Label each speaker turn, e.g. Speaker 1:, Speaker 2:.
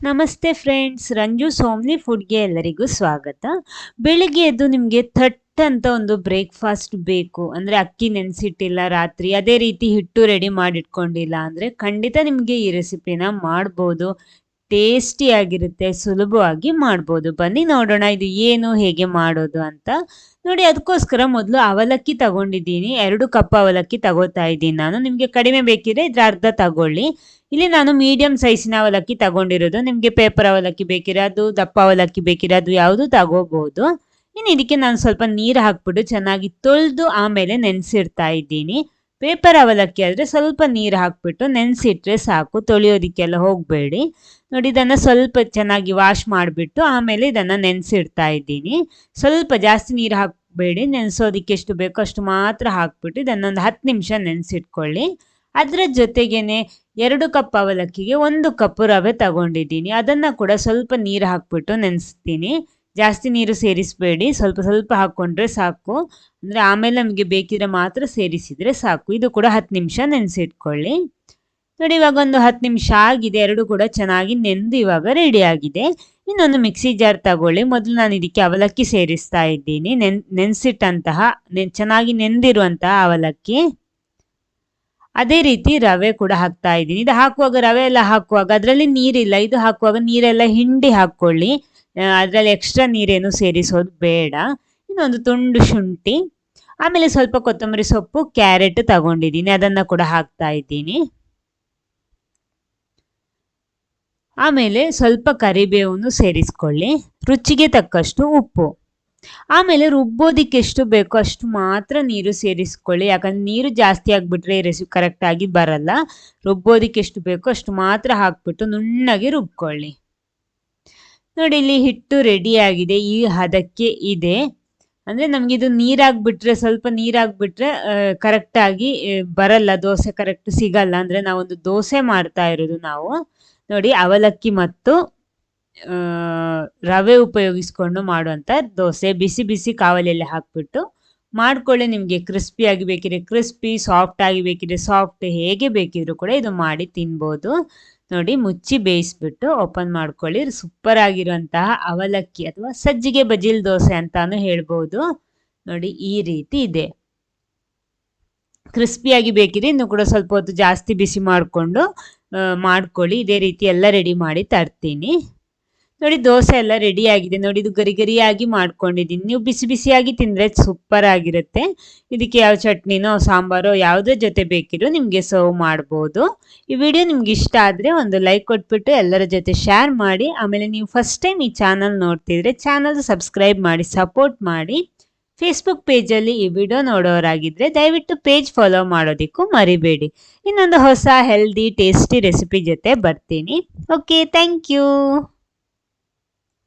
Speaker 1: ನಮಸ್ತೆ ಫ್ರೆಂಡ್ಸ್, ರಂಜು ಸೋಮ್ನಿ ಫುಡ್ಗೆ ಎಲ್ಲರಿಗೂ ಸ್ವಾಗತ. ಬೆಳಿಗ್ಗೆ ಎದ್ದು ನಿಮಗೆ ಥಟ್ ಅಂತ ಒಂದು ಬ್ರೇಕ್ಫಾಸ್ಟ್ ಬೇಕು. ಅಂದರೆ ಅಕ್ಕಿ ನೆನೆಸಿಟ್ಟಿಲ್ಲ ರಾತ್ರಿ, ಅದೇ ರೀತಿ ಹಿಟ್ಟು ರೆಡಿ ಮಾಡಿಟ್ಕೊಂಡಿಲ್ಲ ಅಂದರೆ ಖಂಡಿತ ನಿಮಗೆ ಈ ರೆಸಿಪಿನ ಮಾಡ್ಬೋದು. ಟೇಸ್ಟಿಯಾಗಿರುತ್ತೆ, ಸುಲಭವಾಗಿ ಮಾಡ್ಬೋದು. ಬನ್ನಿ ನೋಡೋಣ, ಇದು ಏನು, ಹೇಗೆ ಮಾಡೋದು ಅಂತ. ನೋಡಿ, ಅದಕ್ಕೋಸ್ಕರ ಮೊದಲು ಅವಲಕ್ಕಿ ತಗೊಂಡಿದ್ದೀನಿ. ಎರಡು ಕಪ್ ಅವಲಕ್ಕಿ ತಗೋತಾ ಇದ್ದೀನಿ ನಾನು. ನಿಮಗೆ ಕಡಿಮೆ ಬೇಕಿದ್ರೆ ಇದ್ರ ಅರ್ಧ ತಗೊಳ್ಳಿ. ಇಲ್ಲಿ ನಾನು ಮೀಡಿಯಂ ಸೈಜಿನ ಅವಲಕ್ಕಿ ತಗೊಂಡಿರೋದು. ನಿಮಗೆ ಪೇಪರ್ ಅವಲಕ್ಕಿ ಬೇಕಿರೋದು ದಪ್ಪ ಅವಲಕ್ಕಿ ಬೇಕಿರೋದು ಯಾವುದು ತಗೋಬಹುದು ಇನ್ನು ಇದಕ್ಕೆ ನಾನು ಸ್ವಲ್ಪ ನೀರು ಹಾಕ್ಬಿಟ್ಟು ಚೆನ್ನಾಗಿ ತೊಳೆದು ಆಮೇಲೆ ನೆನೆಸಿಡ್ತಾ ಇದ್ದೀನಿ. ಪೇಪರ್ ಅವಲಕ್ಕಿ ಆದರೆ ಸ್ವಲ್ಪ ನೀರು ಹಾಕ್ಬಿಟ್ಟು ನೆನೆಸಿಟ್ರೆ ಸಾಕು, ತೊಳೆಯೋದಕ್ಕೆಲ್ಲ ಹೋಗಬೇಡಿ. ನೋಡಿ, ಇದನ್ನು ಸ್ವಲ್ಪ ಚೆನ್ನಾಗಿ ವಾಶ್ ಮಾಡಿಬಿಟ್ಟು ಆಮೇಲೆ ಇದನ್ನು ನೆನೆಸಿಡ್ತಾ ಇದ್ದೀನಿ. ಸ್ವಲ್ಪ ಜಾಸ್ತಿ ನೀರು ಹಾಕಬೇಡಿ, ನೆನೆಸೋದಕ್ಕೆ ಎಷ್ಟು ಬೇಕೋ ಅಷ್ಟು ಮಾತ್ರ ಹಾಕ್ಬಿಟ್ಟು ಇದನ್ನೊಂದು ಹತ್ತು ನಿಮಿಷ ನೆನೆಸಿಟ್ಕೊಳ್ಳಿ. ಅದರ ಜೊತೆಗೇ ಎರಡು ಕಪ್ ಅವಲಕ್ಕಿಗೆ ಒಂದು ಕಪ್ ರವೆ ತಗೊಂಡಿದ್ದೀನಿ. ಅದನ್ನು ಕೂಡ ಸ್ವಲ್ಪ ನೀರು ಹಾಕ್ಬಿಟ್ಟು ನೆನೆಸ್ತೀನಿ. ಜಾಸ್ತಿ ನೀರು ಸೇರಿಸಬೇಡಿ. ಸ್ವಲ್ಪ ಸ್ವಲ್ಪ ಹಾಕ್ಕೊಂಡ್ರೆ ಸಾಕು. ಅಂದರೆ ಆಮೇಲೆ ನಮಗೆ ಬೇಕಿದ್ರೆ ಮಾತ್ರ ಸೇರಿಸಿದರೆ ಸಾಕು. ಇದು ಕೂಡ ಹತ್ತು ನಿಮಿಷ ನೆನೆಸಿಟ್ಕೊಳ್ಳಿ. ನೋಡಿ, ಇವಾಗ ಒಂದು ಹತ್ತು ನಿಮಿಷ ಆಗಿದೆ. ಎರಡು ಕೂಡ ಚೆನ್ನಾಗಿ ನೆಂದು ಇವಾಗ ರೆಡಿ ಇನ್ನೊಂದು ಮಿಕ್ಸಿ ಜಾರ್ ತಗೊಳ್ಳಿ. ಮೊದಲು ನಾನು ಇದಕ್ಕೆ ಅವಲಕ್ಕಿ ಸೇರಿಸ್ತಾ ಇದ್ದೀನಿ. ನೆನ್, ನೆನೆಸಿಟ್ಟಂತಹ ಚೆನ್ನಾಗಿ ನೆಂದಿರುವಂತಹ ಅವಲಕ್ಕಿ. ಅದೇ ರೀತಿ ರವೆ ಕೂಡ ಹಾಕ್ತಾ ಇದ್ದೀನಿ. ಇದು ಹಾಕುವಾಗ, ರವೆ ಎಲ್ಲ ಹಾಕುವಾಗ, ಅದರಲ್ಲಿ ನೀರಿಲ್ಲ. ಇದು ಹಾಕುವಾಗ ನೀರೆಲ್ಲ ಹಿಂಡಿ ಹಾಕ್ಕೊಳ್ಳಿ. ಅದರಲ್ಲಿ ಎಕ್ಸ್ಟ್ರಾ ನೀರೇನು ಸೇರಿಸೋದು ಬೇಡ. ಇನ್ನೊಂದು ತುಂಡು ಶುಂಠಿ, ಆಮೇಲೆ ಸ್ವಲ್ಪ ಕೊತ್ತಂಬರಿ ಸೊಪ್ಪು, ಕ್ಯಾರೆಟ್ ತಗೊಂಡಿದ್ದೀನಿ. ಅದನ್ನು ಕೂಡ ಹಾಕ್ತಾ ಇದ್ದೀನಿ. ಆಮೇಲೆ ಸ್ವಲ್ಪ ಕರಿಬೇವನ್ನು ಸೇರಿಸ್ಕೊಳ್ಳಿ. ರುಚಿಗೆ ತಕ್ಕಷ್ಟು ಉಪ್ಪು. ಆಮೇಲೆ ರುಬ್ಬೋದಿಕ್ಕೆ ಎಷ್ಟು ಬೇಕೋ ಅಷ್ಟು ಮಾತ್ರ ನೀರು ಸೇರಿಸ್ಕೊಳ್ಳಿ. ಯಾಕಂದ್ರೆ ನೀರು ಜಾಸ್ತಿ ಆಗಿಬಿಟ್ರೆ ರೆಸಿಪಿ ಕರೆಕ್ಟಾಗಿ ಬರಲ್ಲ. ರುಬ್ಬೋದಿಕ್ಕೆ ಎಷ್ಟು ಬೇಕೋ ಅಷ್ಟು ಮಾತ್ರ ಹಾಕ್ಬಿಟ್ಟು ನುಣ್ಣಗೆ ರುಬ್ಕೊಳ್ಳಿ. ನೋಡಿ, ಇಲ್ಲಿ ಹಿಟ್ಟು ರೆಡಿ ಆಗಿದೆ. ಈ ಹದಕ್ಕೆ ಇದೆ. ಅಂದರೆ ನಮಗಿದು ನೀರಾಗ್ಬಿಟ್ರೆ, ಸ್ವಲ್ಪ ನೀರಾಗ್ಬಿಟ್ರೆ ಕರೆಕ್ಟಾಗಿ ಬರಲ್ಲ. ದೋಸೆ ಕರೆಕ್ಟ್ ಸಿಗಲ್ಲ. ಅಂದರೆ ನಾವೊಂದು ದೋಸೆ ಮಾಡ್ತಾ ಇರೋದು ನಾವು. ನೋಡಿ, ಅವಲಕ್ಕಿ ಮತ್ತು ರವೆ ಉಪಯೋಗಿಸ್ಕೊಂಡು ಮಾಡುವಂಥ ದೋಸೆ. ಬಿಸಿ ಬಿಸಿ ಕಾವಲಿಯಲ್ಲಿ ಹಾಕ್ಬಿಟ್ಟು ಮಾಡ್ಕೊಳ್ಳಿ, ನಿಮಗೆ ಕ್ರಿಸ್ಪಿಯಾಗಿ ಬೇಕಿದ್ರೆ ಕ್ರಿಸ್ಪಿ ಸಾಫ್ಟ್ ಆಗಿ ಬೇಕಿದ್ರೆ ಸಾಫ್ಟ್ ಹೇಗೆ ಬೇಕಿದ್ರು ಕೂಡ ಇದು ಮಾಡಿ ತಿನ್ಬೋದು. ನೋಡಿ, ಮುಚ್ಚಿ ಬೇಯಿಸ್ಬಿಟ್ಟು ಓಪನ್ ಮಾಡ್ಕೊಳ್ಳಿ. ಸೂಪರ್ ಆಗಿರುವಂತಹ ಅವಲಕ್ಕಿ ಅಥವಾ ಸಜ್ಜಿಗೆ ಬಜಿಲ್ ದೋಸೆ ಅಂತಾನು ಹೇಳ್ಬೋದು. ನೋಡಿ, ಈ ರೀತಿ ಇದೆ. ಕ್ರಿಸ್ಪಿಯಾಗಿ ಬೇಕಿದ್ರೆ ಇನ್ನು ಕೂಡ ಸ್ವಲ್ಪ ಹೊತ್ತು ಜಾಸ್ತಿ ಬಿಸಿ ಮಾಡಿಕೊಂಡು ಮಾಡ್ಕೊಳ್ಳಿ. ಇದೇ ರೀತಿ ಎಲ್ಲ ರೆಡಿ ಮಾಡಿ ತರ್ತೀನಿ. ನೋಡಿ ದೋಸೆ ಎಲ್ಲ ರೆಡಿ ಆಗಿದೆ. ನೋಡಿ ಇದು ಗರಿ ಗರಿಯಾಗಿ ಮಾಡ್ಕೊಂಡಿದ್ದೀನಿ. ನೀವು ಬಿಸಿ ಬಿಸಿಯಾಗಿ ತಿಂದರೆ ಸೂಪರ್ ಆಗಿರುತ್ತೆ. ಇದಕ್ಕೆ ಯಾವ ಚಟ್ನಿನೋ, ಸಾಂಬಾರೋ ಯಾವುದ್ರ ಜೊತೆ ಬೇಕಿದ್ರು ನಿಮಗೆ ಸರ್ವ್ ಮಾಡ್ಬೋದು. ಈ ವಿಡಿಯೋ ನಿಮ್ಗೆ ಇಷ್ಟ ಆದರೆ ಒಂದು ಲೈಕ್ ಕೊಟ್ಬಿಟ್ಟು ಎಲ್ಲರ ಜೊತೆ ಶೇರ್ ಮಾಡಿ. ಆಮೇಲೆ ನೀವು ಫಸ್ಟ್ ಟೈಮ್ ಈ ಚಾನಲ್ ನೋಡ್ತಿದ್ರೆ ಚಾನಲ್ ಸಬ್ಸ್ಕ್ರೈಬ್ ಮಾಡಿ ಸಪೋರ್ಟ್ ಮಾಡಿ. ಫೇಸ್ಬುಕ್ ಪೇಜಲ್ಲಿ ಈ ವಿಡಿಯೋ ನೋಡೋರಾಗಿದ್ದರೆ ದಯವಿಟ್ಟು ಪೇಜ್ ಫಾಲೋ ಮಾಡೋದಕ್ಕೂ ಮರಿಬೇಡಿ. ಇನ್ನೊಂದು ಹೊಸ ಹೆಲ್ದಿ ಟೇಸ್ಟಿ ರೆಸಿಪಿ ಜೊತೆ ಬರ್ತೀನಿ. Okay thank you